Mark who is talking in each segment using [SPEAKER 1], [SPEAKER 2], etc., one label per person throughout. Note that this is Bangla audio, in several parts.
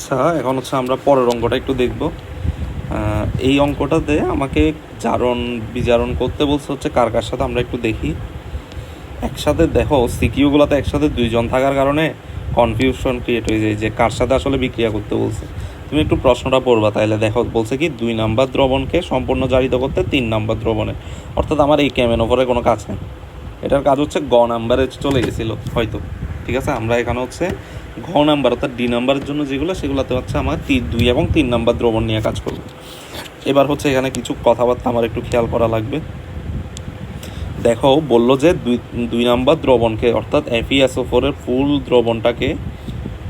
[SPEAKER 1] আচ্ছা এখন হচ্ছে আমরা পরের অঙ্কটা একটু দেখব। এই অঙ্কটাতে আমাকে জারণ, বিজারণ করতে বলছে হচ্ছে কার কার সাথে আমরা একটু দেখি। একসাথে দেখো সিকিউগুলোতে একসাথে দুইজন থাকার কারণে কনফিউশন ক্রিয়েট হয়ে যায় যে কার সাথে আসলে বিক্রিয়া করতে বলছে। তুমি একটু প্রশ্নটা পড়বা, তাইলে দেখো, বলছে কি, দুই নাম্বার দ্রবণকে সম্পূর্ণ জারিত করতে তিন নাম্বার দ্রবণে। অর্থাৎ আমার এই ক্যামেন ওপরে কোনো কাজ নেই। এটার কাজ হচ্ছে গ নাম্বারে চলে গেছিল, হয়তো। ঠিক আছে, আমরা এখানে হচ্ছে ঘ নাম্বার অর্থাৎ ডি নাম্বারের জন্য যেগুলো, সেগুলোতে হচ্ছে আমার তিন দুই এবং তিন নাম্বার দ্রবণ নিয়ে কাজ করব। এবার হচ্ছে এখানে কিছু কথাবার্তা আমার একটু খেয়াল করা লাগবে। দেখো বলল যে দুই দুই নাম্বার দ্রবণকে, অর্থাৎ এফিএসও ফোরের ফুল দ্রবণটাকে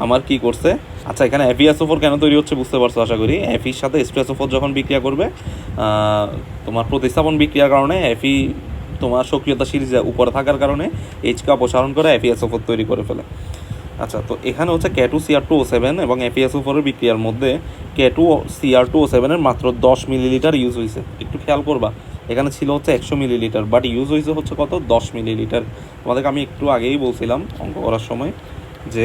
[SPEAKER 1] আমার কি করছে? আচ্ছা এখানে এফিএসও ফোর কেন তৈরি হচ্ছে বুঝতে পারছ আশা করি? এফির সাথে এসপিএসও ফোর যখন বিক্রিয়া করবে তোমার প্রতিস্থাপন বিক্রিয়ার কারণে এফি তোমার সক্রিয়তা সিরিজে উপরে থাকার কারণে এইচকে অপসারণ করে এফিএসও ফোর তৈরি করে ফেলে। আচ্ছা তো এখানে হচ্ছে K two CR two O seven এবং এফিএসও ফোরের বিক্রিয়ার মধ্যে ক্যাটু সিআর টু ও সেভেনের মাত্র দশ মিলিলিটার ইউজ হয়েছে। একটু খেয়াল করবা, এখানে ছিল হচ্ছে একশো মিলিলিটার বাট ইউজ হয়েছে হচ্ছে কত? দশ মিলিলিটার। তোমাদেরকে আমি একটু আগেই বলছিলাম অঙ্ক করার সময় যে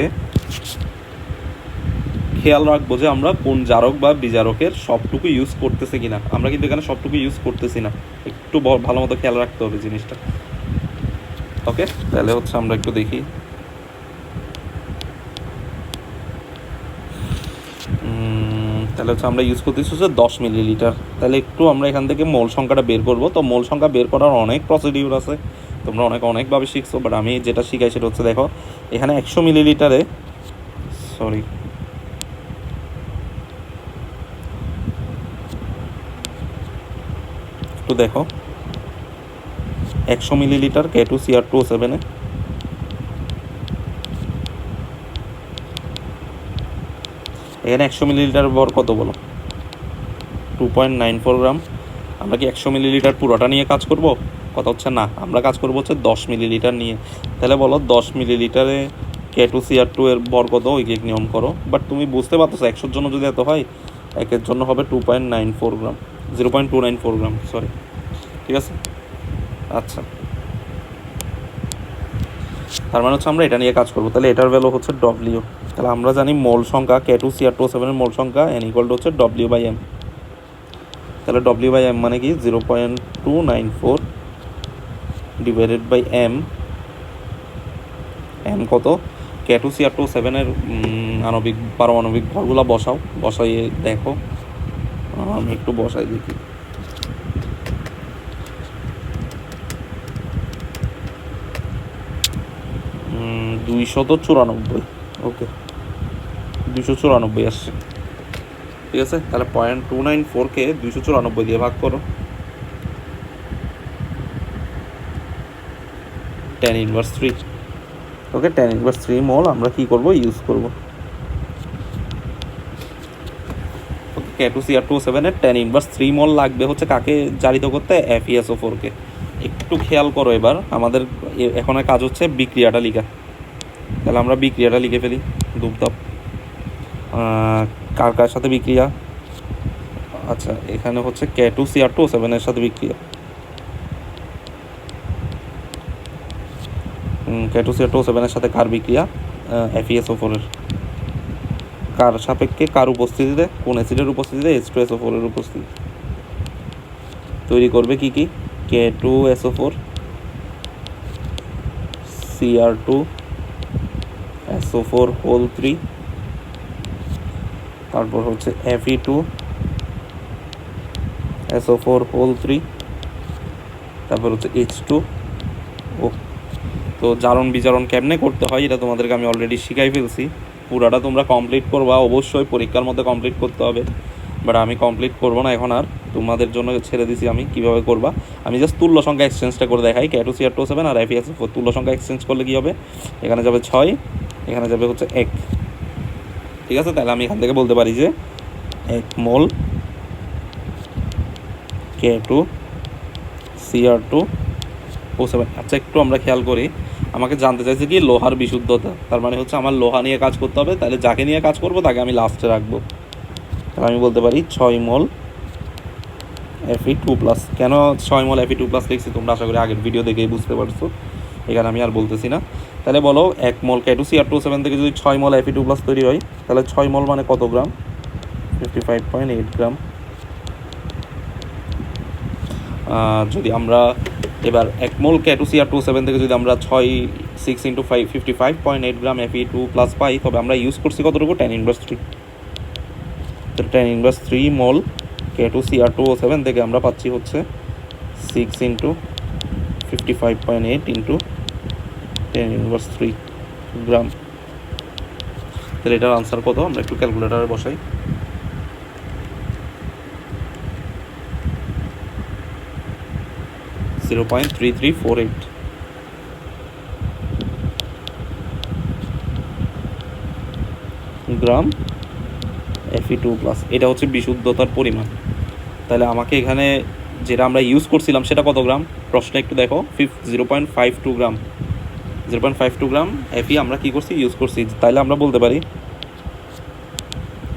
[SPEAKER 1] খেয়াল রাখব যে আমরা কোন জারক বা বিজারকের সবটুকু ইউজ করতেছি কিনা। আমরা কিন্তু এখানে সবটুকু ইউজ করতেছি না। একটু ভালো মতো খেয়াল রাখতে হবে জিনিসটা। ওকে তাহলে হচ্ছে আমরা একটু দেখি। তাহলে হচ্ছে আমরা ইউজ করতেছি হচ্ছে দশ মিলিলিটার তাহলে একটু আমরা এখান থেকে মোল সংখ্যাটা বের করব। তো মোল সংখ্যা বের করার অনেক প্রসিডিউর আছে। তোমরা অনেক, অনেকভাবে শিখছো বাট আমি যেটা শিখাই সেটা হচ্ছে দেখো, এখানে একশো মিলিলিটারে সরি একটু দেখো। একশো millilitre K two CR two সেভেনে এখানে একশো মিলিলিটার ভর কত বলো? Two point nine four gram. আমরা কি একশো মিলিলিটার পুরোটা নিয়ে কাজ করব? কথা হচ্ছে না। আমরা কাজ করব হচ্ছে দশ মিলিলিটার নিয়ে। তাহলে বলো দশ মিলিলিটারে কে টু সিআর টু এর ভর কত? ঐকিক নিয়ম করো। বাট তুমি বুঝতে পারতো একশোর জন্য যদি এত হয়, একের জন্য হবে two point nine four gram. Zero point two nine four gram sorry ঠিক আছে? আচ্ছা। তার মানে হচ্ছে আমরা এটা নিয়ে কাজ করব। তাহলে এটার ভ্যালু হচ্ছে ডব্লিউ তাহলে আমরা জানি মোল সংখ্যা কে টু সিআর টু সেভেনের মোল সংখ্যা এন ইকুয়াল টু হচ্ছে ডব্লিউ বাই এম তাহলে ডব্লিউ বাই এম মানে কি? Zero point two nine four divided by M M কত? কে টু সিআর টু সেভেনের আণবিক, পারমাণবিক ভরগুলো বসাও। বসাইয়ে দেখো। আমি একটু বসাই দেখি। দুইশত চুরানব্বই। ওকে দুইশো চুরানব্বই আসছে। ঠিক আছে? তাহলে পয়েন্ট টু নাইন ফোরকে দুইশো চুরানব্বই দিয়ে ভাগ করো। Ten inverse three okay ten inverse three mole আমরা কি করব? ইউজ করব। Okay K two CR two সেভেনের টেন ইনভার্স থ্রি মোল লাগবে হচ্ছে কাকে জারিত করতে? এফইএসও ফোরকে একটু খেয়াল করো এবার। আমাদের এখন কাজ হচ্ছে বিক্রিয়াটা লিখা। তাহলে আমরা বিক্রিয়াটা লিখে ফেলি। দুপদাপ। কার কার সাথে বিক্রিয়া? আচ্ছা এখানে হচ্ছে কে টু সিআর টু সেভেনের সাথে বিক্রিয়া। কে টু সিআর টু সেভেনের সাথে কার বিক্রিয়া? এফিএসও ফোরের কার সাপেক্ষে কার উপস্থিতিতে? কোন অ্যাসিডের উপস্থিতিতে? এস টু এসও ফোরের উপস্থিতি। তৈরি করবে কি কি? K two SO four CR two SO four whole three তারপর হচ্ছে Fe two SO four whole three তারপর হচ্ছে এইচ টু ও, তো জারণ বিজারণ কেমনে করতে হয় এটা তোমাদেরকে আমি অলরেডি শিখাই ফেলছি। পুরাটা তোমরা কমপ্লিট করবা, অবশ্যই পরীক্ষার মধ্যে কমপ্লিট করতে হবে। বাট আমি কমপ্লিট করব না এখন আর। তোমাদের জন্য ছেড়ে দিছি আমি কীভাবে করবা। আমি জাস্ট তুল্য সংখ্যা এক্সচেঞ্জটা করে দেখাই K two CR two seven আর এফিএস ফোর তুল্য সংখ্যা এক্সচেঞ্জ করলে কী হবে? এখানে যাবে ছয়। এখানে যাবে হচ্ছে এক। ঠিক আছে? তাহলে আমি এখান থেকে বলতে পারি যে এক mole K two CR two O seven আচ্ছা একটু আমরা খেয়াল করি। আমাকে জানতে চাইছে কি লোহার বিশুদ্ধতা? তার মানে হচ্ছে আমার লোহা নিয়ে কাজ করতে হবে, তাহলে যাকে নিয়ে কাজ করব তাকে আমি লাস্টে রাখব। তাহলে আমি বলতে পারি ছয় মোল এফি টু প্লাস কেন ছয় মোল এফি টু প্লাস লিখছি? তোমরা আশা করি আগের ভিডিও দেখেই বুঝতে পারছ। এখানে আমি আর বলতেছি না। তাহলে বলো, এক mole K two C R two seven থেকে যদি ছয় মল এফি টু প্লাস তৈরি হয়, তাহলে ছয় মল মানে কত gram? Fifty five point eight gram. যদি আমরা এবার এক mole K two C R two seven থেকে যদি আমরা ছয় six into five fifty five point eight gram Fe two plus পাই, তবে আমরা ইউজ করছি কতটুকু? টেন ইনভার্স থ্রি তো ten inverse three mole K two C R two seven থেকে আমরা পাচ্ছি হচ্ছে six into fifty five point eight into ten inverse three gram তাহলে এটার আনসার কত? আমরা একটু ক্যালকুলেটারে বসাই। Zero point three three four eight gram Fe two plus এটা হচ্ছে বিশুদ্ধতার পরিমাণ। তাহলে আমাকে এখানে যেটা আমরা ইউজ করছিলাম সেটা কত গ্রাম? প্রশ্নে একটু দেখো। ফিফ zero point five two gram. Zero point five two gram Fe আমরা কী করছি? ইউজ করছি। তাইলে আমরা বলতে পারি,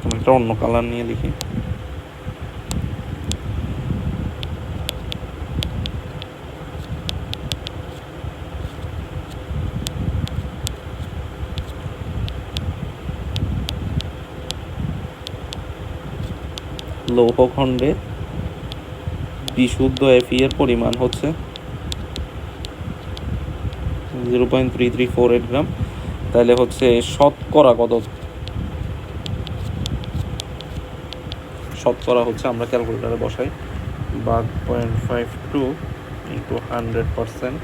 [SPEAKER 1] আমি একটা অন্য কালার নিয়ে লিখি। লৌহখণ্ডে বিশুদ্ধ এফি এর পরিমাণ হচ্ছে zero point three three four eight gram. তাহলে হচ্ছে শতকরা কত? শতকরা হচ্ছে আমরা ক্যালকুলেটারে বসাই। বাঘ point five two into hundred percent,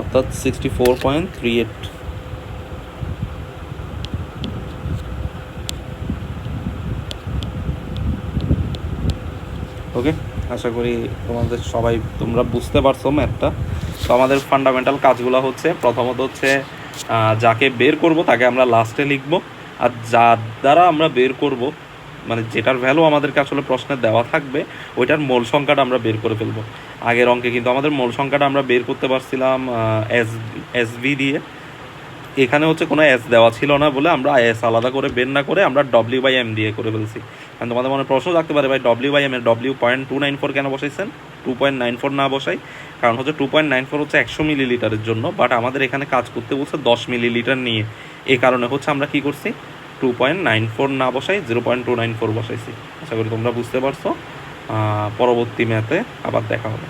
[SPEAKER 1] অর্থাৎ sixty four point three eight. Okay, আশা করি তোমাদের সবাই তোমরা বুঝতে পারছ ম্যাথটা। তো আমাদের ফান্ডামেন্টাল কাজগুলো হচ্ছে, প্রথমত হচ্ছে যাকে বের করব তাকে আমরা লাস্টে লিখব। আর যার দ্বারা আমরা বের করব মানে যেটার ভ্যালু আমাদেরকে আসলে প্রশ্নে দেওয়া থাকবে, ওইটার মূল সংখ্যাটা আমরা বের করে ফেলব। আগের অঙ্কে কিন্তু আমাদের মূল সংখ্যাটা আমরা বের করতে পারছিলাম এস এস এসভি দিয়ে। এখানে হচ্ছে কোনো এস দেওয়া ছিল না বলে আমরা এস আলাদা করে বের না করে আমরা ডব্লিউ বাই এম দিয়ে করে ফেলছি। কারণ তোমাদের মনে প্রশ্ন থাকতে পারে ভাই ডব্লিউ বাই এম এর W point two nine four কেন বসাইছেন? টু পয়েন্ট নাইন ফোর না বসাই। কারণ হচ্ছে টু পয়েন্ট নাইন ফোর হচ্ছে একশো মিলিলিটারের জন্য বাট আমাদের এখানে কাজ করতে বলছে দশ মিলিলিটার নিয়ে। এ কারণে হচ্ছে আমরা কি করছি? টু পয়েন্ট নাইন ফোর না বসাই zero point two nine four বসাইছি। আশা করি তোমরা বুঝতে পারছ। পরবর্তী ম্যাথে আবার দেখা হবে।